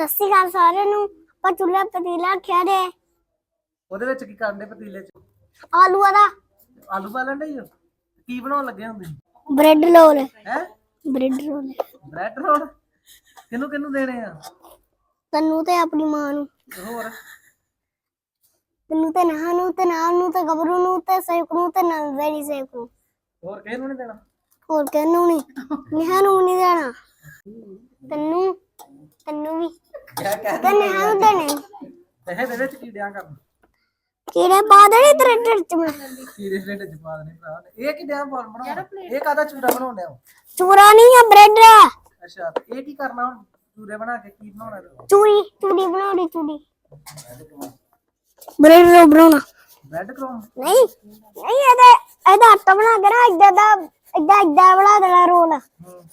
ਸਤਿ ਸ਼੍ਰੀ ਅਕਾਲ ਸਾਰਿਆਂ ਨੂੰ। ਆਪਾਂ ਚੁੱਲ੍ਹਾ ਪਤੀਲਾ ਦੇ ਉਹਦੇ ਵਿੱਚ ਕੀ ਕਰਨ ਦੇ ਪਤੀਲੇ 'ਚ? ਆਲੂ ਵਾਲਾ ਆਲੂ ਪਾਲਣ ਦੇ ਹੋ ਕੀ ਬਣਾਉਣ ਲੱਗੇ ਹੁੰਦੇ? Bread roll. ਹੈ? Bread roll. Bread roll? ਕਿਹਨੂੰ ਕਿਹਨੂੰ ਦੇਣੇ ਆ? ਤੈਨੂੰ ਤੇ ਆਪਣੀ ਮਾਂ ਨੂੰ। ਹੋਰ? ਤੈਨੂੰ ਤੇ ਨਹਾ ਨੂੰ ਤੇ ਨਾਮ ਨੂੰ ਤੇ ਗਬਰੂ ਨੂੰ ਤੇ ਸੇਕ ਨੂੰ ਤੇ ਨੰਦੇਰੀ ਸੇਕ ਨੂੰ। ਹੋਰ ਕਿਹਨੂੰ ਨਹੀਂ ਦੇਣਾ? ਹੋਰ ਕਿਹਨੂੰ ਨਹੀਂ ਨਿਹਾ ਨੂੰ ਨਹੀਂ ਦੇਣਾ। ਤੈਨੂੰ ਤੈਨੂੰ ਵੀ। ਕਿਆ ਕਹਿ ਤੇ ਨਿਹਾ ਨੂੰ ਦੇਣੇ ਤੇ ਇਹਦੇ ਵਿੱਚ ਕੀ ਡਿਆਂ ਕਰਨ ਕੀੜੇ ਪਾ ਦੇਣੇ ਤੇਰੇ ਢਿੱਡ ਚ ਮੈਂ। ਕੀੜੇ ਢਿੱਡ ਚ ਪਾ ਦੇਣੇ ਭਰਾ ਨੇ। ਇਹ ਕੀ ਡਿਆਂ ਬਣ ਬਣਾਉਣਾ? ਇਹ ਕਾਦਾ ਚੂਰਾ ਬਣਾਉਣ ਡਿਆ? ਚੂਰਾ ਨਹੀਂ ਆ ਬ੍ਰੈਡ ਅੱਛਾ ਤੇ ਇਹ ਕੀ ਕਰਨਾ ਹੁਣ? ਚੂਰੇ ਬਣਾ ਕੇ ਕੀ ਬਣਾਉਣਾ? ਚੂਰੀ ਚੂਰੀ ਬਣਾਉਣੀ ਚੂਰੀ। ਬ੍ਰੈਡ ਰੋਲ ਬਣਾਉਣਾ? ਬ੍ਰੈਡ ਕ੍ਰੋਮ ਨਹੀਂ ਨਹੀਂ ਇਹਦਾ ਇਹਦਾ ਆਟਾ ਬਣਾ ਕੇ ਨਾ ਏਦਾਂ ਦਾ ਏਦਾਂ ਏਦਾਂ ਬਣਾ ਦੇਣਾ ਰੋਲ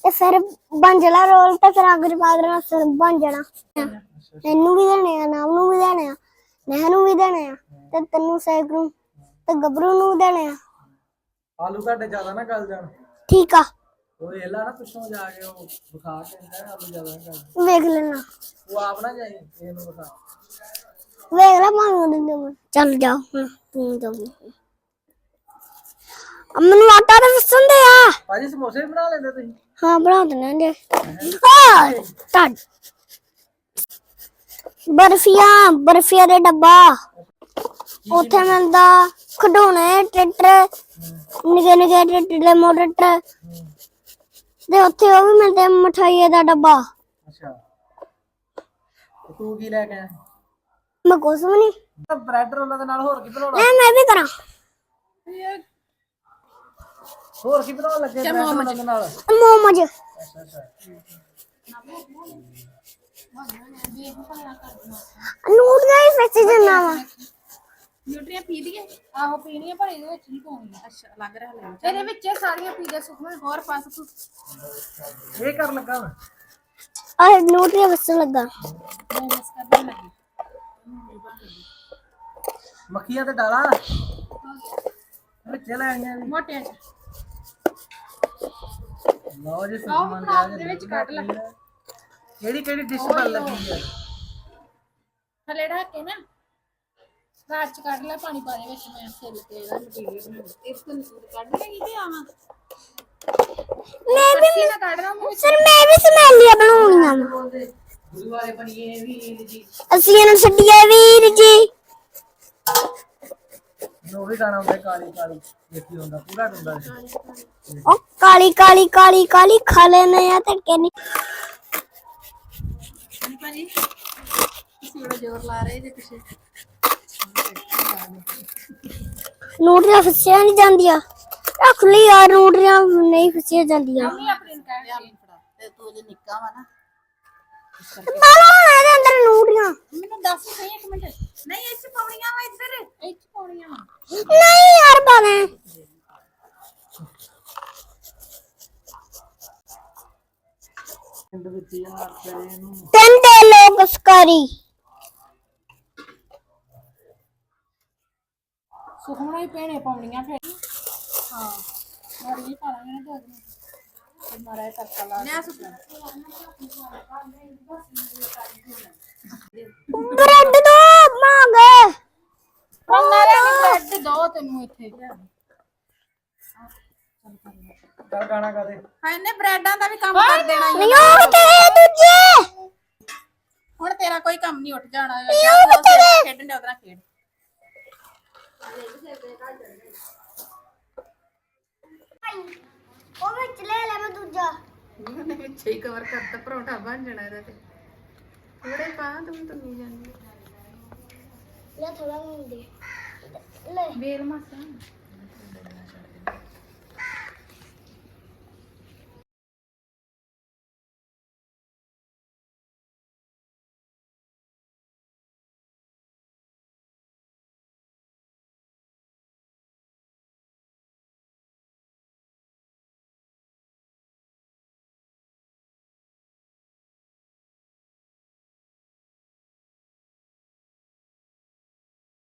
ਤੇ ਫਿਰ ਬਣ ਜਾਣਾ ਰੋਲ ਤੇ ਫਿਰ ਅੱਗ 'ਚ ਪਾ ਦੇਣਾ ਫਿਰ ਬਣ ਜਾਣਾ। ਇਹਨੂੰ ਵੀ ਦੇਣੇ ਆ ਨਾਮ ਨੂੰ ਵੀ ਦੇਣੇ ਆ ਨਹਿ ਨੂੰ ਵੀ ਦੇਣੇ ਆ ਤੇ ਤੈਨੂੰ ਸੇਕ ਨੂੰ ਤੇ ਗੱਭਰੂ ਨੂੰ ਦੇਣੇ ਆ। ਆਲੂ ਤੁਹਾਡੇ ਜ਼ਿਆਦਾ ਨਾ ਗਲ ਜਾਣ। ਠੀਕ ਆ। ਉਹ ਇਹਲਾ ਨਾ ਪਿੱਛੋਂ ਜਾ ਕੇ ਉਹ ਵਿਖਾ ਕੇ ਕਹਿੰਦਾ ਆਲੂ ਜ਼ਿਆਦਾ ਨਾ ਗਲ ਵੇਖ ਲੈਣਾ। ਉਹ ਆਪ ਨਾ ਜਾਈ ਇਹਨੂੰ ਵਿਖਾ। ਵੇਖ ਲੈ ਭਾਵੇਂ ਮੈਂ ਚੱਲ ਜਾ ਹੁਣ ਤੂੰ ਜਾ ਮੈਨੂੰ ਆਟਾ ਤਾਂ ਵਸਣ ਦੇ ਆ। ਭਾਜੀ ਸਮੋਸੇ ਵੀ ਬਣਾ ਲੈਂਦੇ ਤੁਸੀਂ? ਹਾਂ ਬਣਾ ਦਿੰਦੇ ਨੇ ਹਾਂ। ਟੱਡ ਬਰਫੀਆਂ ਬਰਫੀਆਂ ਦੇ ਡੱਬਾ। ਉੱਥੇ ਮਿਲਦਾ ਖਡੋਣੇ ਟਰੈਕਟਰ ਨਿੱਕੇ ਨਿੱਕੇ ਟਰੈਕਟਰ ਮੋਟਰ ਤੇ ਉੱਥੇ ਉਹ ਵੀ ਮਿਲਦੇ ਮਠਾਈ ਦਾ ਡੱਬਾ। ਅੱਛਾ। ਤੇ ਤੂੰ ਕੀ ਲੈ ਕੇ ਆਇਆ? ਮੈਂ ਕੁਛ ਵੀ ਨਹੀਂ। ਬ੍ਰੈਡ ਰੋਲਾਂ ਦੇ ਨਾਲ ਹੋਰ ਕੀ ਬਣਾਉਣਾ? ਮੈਂ ਮੈਂ ਵੀ ਕਰਾਂ। ਹੋਰ ਕੀ ਬਣਾਉਣ ਲੱਗੇ ਰੋਲਾਂ ਦੇ ਨਾਲ? ਮੋਮੋਜ। ਅੱਛਾ ਅੱਛਾ ਨੂਡਲਾਂ ਹੀ ਫੈਸੀ ਜਨਾ ਵਾ। ਨਿਊਟਰੀਆਂ ਪੀ ਲਈਏ? ਆਹੋ ਪੀਣੀਆਂ ਪਰ ਇਹਦੇ ਵਿੱਚ ਨਹੀਂ ਪਾਉਣੀਆਂ। ਅੱਛਾ ਲੱਗ ਰਿਹਾ ਲੈ ਇਹਦੇ ਵਿੱਚ ਇਹ ਸਾਰੀਆਂ ਪੀ ਦੇ ਸੁਖਮਨ ਹੋਰ ਪਾਸ ਤੂੰ ਇਹ ਕਰਨ ਲੱਗਾ ਮੈਂ ਆ ਨੂਡਲਾਂ ਵਸਣ ਲੱਗਾ। ਮੱਖੀਆਂ ਤੇ ਡਾਲਾਂ? ਵਿੱਚ ਲੈ ਆਈਆਂ ਜੀ। ਮੋਟਿਆਂ ਚ। ਲਓ ਜੀ ਸੁਖਮਨ ਲਿਆ ਦੇ ਵਿੱਚ ਕੱਢ ਲੈ। ਕਿਹੜੀ ਕਿਹੜੀ ਡਿਸ਼ ਬਣ ਲੱਗੀ ਹੈ? ਥੱਲੇ ਢੱਕ ਕੇ ਨਾ ਰਾਤ ਚ ਕੱਢ ਲੈ ਪਾਣੀ ਪਾ ਦੇ ਵਿੱਚ ਮੈਂ ਸਿਰ ਤੇ ਇਹਦਾ ਮਟੀਰੀਅਲ ਬਣਾ ਇਸ ਤੋਂ ਕੱਢ ਲੈਗੀ ਤੇ ਆਵਾਂ ਮੈਂ ਵੀ ਕੀ ਨਾ ਕੱਢ ਰਹਾ ਮੈਂ ਸਰ ਮੈਂ ਵੀ ਸਮੈਲੀਆਂ ਬਣਾਉਣੀਆਂ ਵਾ। ਗੁਰੂਵਾਰੇ ਬਣੀਏ ਵੀ ਜੀ। ਅਸੀਂ ਇਹਨਾਂ ਛੱਡੀਏ ਵੀਰ ਜੀ। ਨੋ ਵੀ ਗਾਣਾ ਹੁੰਦਾ ਕਾਲੀ ਕਾਲੀ ਦੇਖੀ ਹੁੰਦਾ ਪੂਰਾ ਹੁੰਦਾ ਸੀ। ਉਹ ਕਾਲੀ ਕਾਲੀ ਕਾਲੀ ਕਾਲੀ ਖਾ ਲੈਨੇ ਆ ਤੇ ਕਹਿੰਨੀ ਭਾਜੀ ਤੁਸੀਂ ਬੜਾ ਜ਼ੋਰ ਲਾ ਰਹੇ ਜੇ ਪਿੱਛੇ। ਨੂਡਲਾਂ ਫਸਿਆ ਨਹੀਂ ਜਾਂਦੀਆਂ। ਰੱਖ ਲਈ ਯਾਰ ਨੂਡਲਾਂ ਨਹੀਂ ਫਸਿਆ ਜਾਂਦੀਆਂ। ਨਹੀਂ ਆਪਣੀ ਨੂੰ ਕਹਿ ਤੇ ਤੂੰ ਜੇ ਨਿੱਕਾ ਵਾ ਨਾ। ਇਹਦੇ ਅੰਦਰ ਮੈਨੂੰ ਦੱਸ ਸਹੀ ਇੱਕ ਮਿੰਟ। ਨਹੀਂ ਚ ਪਾਉਣੀਆਂ ਪਾਉਣੀਆਂ। ਨਹੀਂ ਯਾਰ ਬਾਲੇ ਪਿੰਡ ਵਿੱਚ ਯਾਰ ਤੇਰੇ ਨੂੰ ਟੰਡੇ ਲੋਕ ਸਕਰੀ ਸੁਖਮਣਾ ਹੀ ਪੈਣੇ ਪਾਉਣੀਆਂ ਫਿਰ। ਹਾਂ ਮਾਰੀ ਪਾ ਲਾਂਗੇ ਨਾ ਦੋ ਦਿਨ। ਤੇ ਮਾਰਾ ਇਹ ਤੜਕਾ ਲਾ ਲਿਆ ਸੁਖਮਣਾ ਬ੍ਰੈਡ ਦੋ ਮੰਗ ਪੰਗਾ ਲੈ ਬ੍ਰੈਡ ਦੋ ਤੈਨੂੰ ਇੱਥੇ। ਚੱਲ ਗਾਣਾ ਗਾ ਦੇ। ਹਾਂ ਇਹਨੇ ਬ੍ਰੈਡਾਂ ਦਾ ਵੀ ਕੰਮ ਕਰ ਦੇਣਾ ਈ। ਨਹੀਂ ਉਹ ਕਿਤੇ ਹੈ ਦੂਜੇ? ਹੁਣ ਤੇਰਾ ਕੋਈ ਕੰਮ ਨਹੀਂ ਉੱਠ ਜਾਣਾ। ਜਾਂ ਤੂੰ ਸਿਰ ਖੇਡਣ ਦੇ ਉਹਦੇ ਖੇਡ। ਉਹ ਵਿੱਚ ਲੈ ਲੈ ਮੈਂ ਦੂਜਾ। ਉਹਨੇ ਵਿੱਚ ਹੀ ਕਵਰ ਕਰਤਾ ਪਰੌਂਠਾ ਬਣ ਜਾਣਾ ਇਹਦਾ ਤੇ। ਥੋੜੇ ਪਾ ਤੂੰ ਤਾਂ ਨਹੀਂ ਜਾਂਦੀ। ਲੈ ਥੋੜਾ ਮੁੰਡੇ। Lê. maçã.